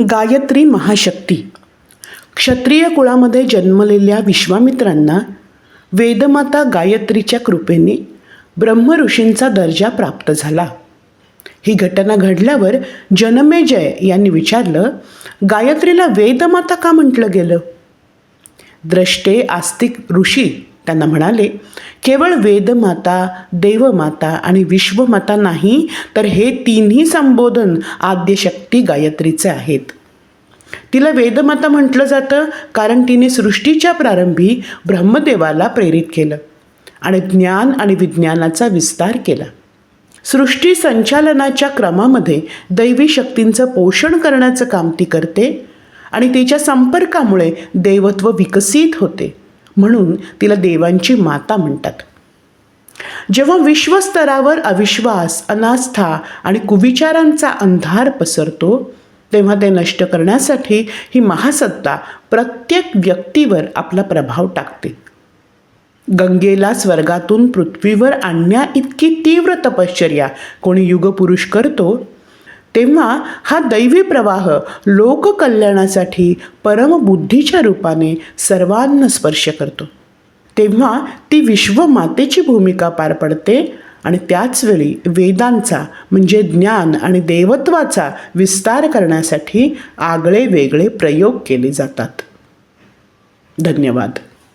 गायत्री महाशक्ती. क्षत्रिय कुळामध्ये जन्मलेल्या विश्वामित्रांना वेदमाता गायत्रीच्या कृपेने ब्रह्मऋषींचा दर्जा प्राप्त झाला. ही घटना घडल्यावर जनमेजय यांनी विचारलं गायत्रीला वेदमाता का म्हटलं गेलं? द्रष्टे आस्तिक ऋषी त्यांना म्हणाले केवळ वेदमाता देवमाता आणि विश्वमाता नाही तर हे तिन्ही संबोधन आद्यशक्ती गायत्रीचे आहेत. तिला वेदमाता म्हटलं जातं कारण तिने सृष्टीच्या प्रारंभी ब्रह्मदेवाला प्रेरित केलं आणि ज्ञान आणि विज्ञानाचा विस्तार केला. सृष्टी संचालनाच्या क्रमामध्ये दैवी शक्तींचं पोषण करण्याचं काम ती करते आणि तिच्या संपर्कामुळे देवत्व विकसित होते. म्हणून तिला देवांची माता म्हणतात. जेव्हा विश्वस्तरावर अविश्वास अनास्था आणि कुविचारांचा अंधार पसरतो तेव्हा ते नष्ट करण्यासाठी ही महासत्ता प्रत्येक व्यक्तीवर आपला प्रभाव टाकते. गंगेला स्वर्गातून पृथ्वीवर आणण्या इतकी तीव्र तपश्चर्या कोणी युगपुरुष करतो तेव्हा हा दैवी प्रवाह लोककल्याणासाठी परमबुद्धीच्या रूपाने सर्वांना स्पर्श करतो. तेव्हा ती विश्वमातेची भूमिका पार पडते आणि त्याचवेळी वेदांचा म्हणजे ज्ञान आणि देवत्वाचा विस्तार करण्यासाठी आगळे वेगळे प्रयोग केले जातात. धन्यवाद.